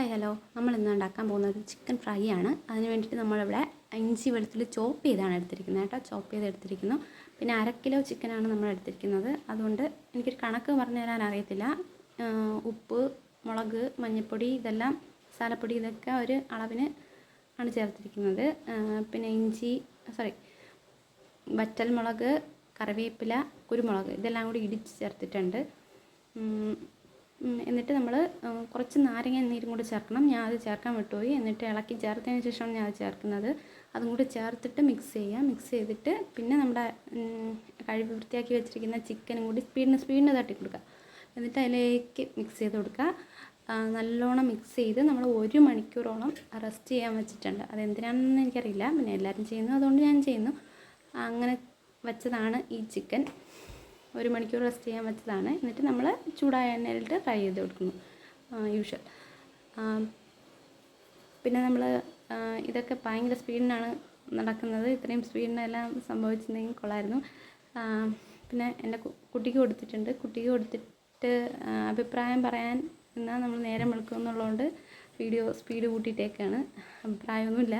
Hi hello. നമ്മൾ ഇന്ന് ഉണ്ടാക്കാൻ പോകുന്നത് ചിക്കൻ ഫ്രൈ ആണ് അതിന് വേണ്ടിയിട്ട് നമ്മളിവിടെ ഇഞ്ചി വെളുത്തുള്ളി ചോപ്പ് ചെയ്താണ് എടുത്തിരിക്കുന്നത് കേട്ടോ. ചോപ്പ് ചെയ്ത് എടുത്തിരിക്കുന്നു. പിന്നെ അര കിലോ ചിക്കനാണ് നമ്മൾ എടുത്തിരിക്കുന്നത്. അതുകൊണ്ട് എനിക്കൊരു കണക്ക് പറഞ്ഞു തരാൻ അറിയത്തില്ല. ഉപ്പ് മുളക് മഞ്ഞൾപ്പൊടി ഇതെല്ലാം മസാലപ്പൊടി ഇതൊക്കെ ഒരു അളവിന് ആണ് ചേർത്തിരിക്കുന്നത്. പിന്നെ ഇഞ്ചി സോറി വറ്റൽ മുളക് കറിവേപ്പില കുരുമുളക് ഇതെല്ലാം കൂടി ഇടിച്ച് ചേർത്തിട്ടുണ്ട്. എന്നിട്ട് നമ്മൾ കുറച്ച് നാരങ്ങ നീരും കൂടി ചേർക്കണം. ഞാൻ അത് ചേർക്കാൻ വിട്ടുപോയി. എന്നിട്ട് ഇളക്കി ചേർത്തതിന് ശേഷമാണ് ഞാൻ അത് ചേർക്കുന്നത്. അതും കൂടി ചേർത്തിട്ട് മിക്സ് ചെയ്യാം. മിക്സ് ചെയ്തിട്ട് പിന്നെ നമ്മുടെ കഴിവ് വൃത്തിയാക്കി വെച്ചിരിക്കുന്ന ചിക്കനും കൂടി സ്പീഡിന് സ്പീഡിന് തട്ടി കൊടുക്കുക എന്നിട്ട് അതിലേക്ക് മിക്സ് ചെയ്ത് കൊടുക്കുക. നല്ലോണം മിക്സ് ചെയ്ത് നമ്മൾ ഒരു മണിക്കൂറോളം റെസ്റ്റ് ചെയ്യാൻ വെച്ചിട്ടുണ്ട്. അതെന്തിനാണെന്ന് എനിക്കറിയില്ല. പിന്നെ എല്ലാവരും ചെയ്യുന്നു. അതുകൊണ്ട് ഞാൻ ചെയ്യുന്നു. അങ്ങനെ വെച്ചതാണ് ഈ ചിക്കൻ ഒരു മണിക്കൂർ റെസ്റ്റ് ചെയ്യാൻ വെച്ചതാണ്. എന്നിട്ട് നമ്മൾ ചൂടായ എണ്ണയിലിട്ട് ഫ്രൈ ചെയ്ത് കൊടുക്കുന്നു. യൂഷ്വൽ പിന്നെ നമ്മൾ ഇതൊക്കെ ഭയങ്കര സ്പീഡിനാണ് നടക്കുന്നത്. ഇത്രയും സ്പീഡിനെല്ലാം സംഭവിച്ചിട്ടുണ്ടെങ്കിൽ കൊള്ളായിരുന്നു. പിന്നെ എന്റെ കുട്ടിക്ക് കൊടുത്തിട്ടുണ്ട്. കുട്ടിക്ക് കൊടുത്തിട്ട് അഭിപ്രായം പറയാൻ എന്നാൽ നമ്മൾ നേരം എടുക്കുമെന്നുള്ളതുകൊണ്ട് വീഡിയോ സ്പീഡ് കൂട്ടിയിട്ടേക്കാണ്. അഭിപ്രായമൊന്നുമില്ല.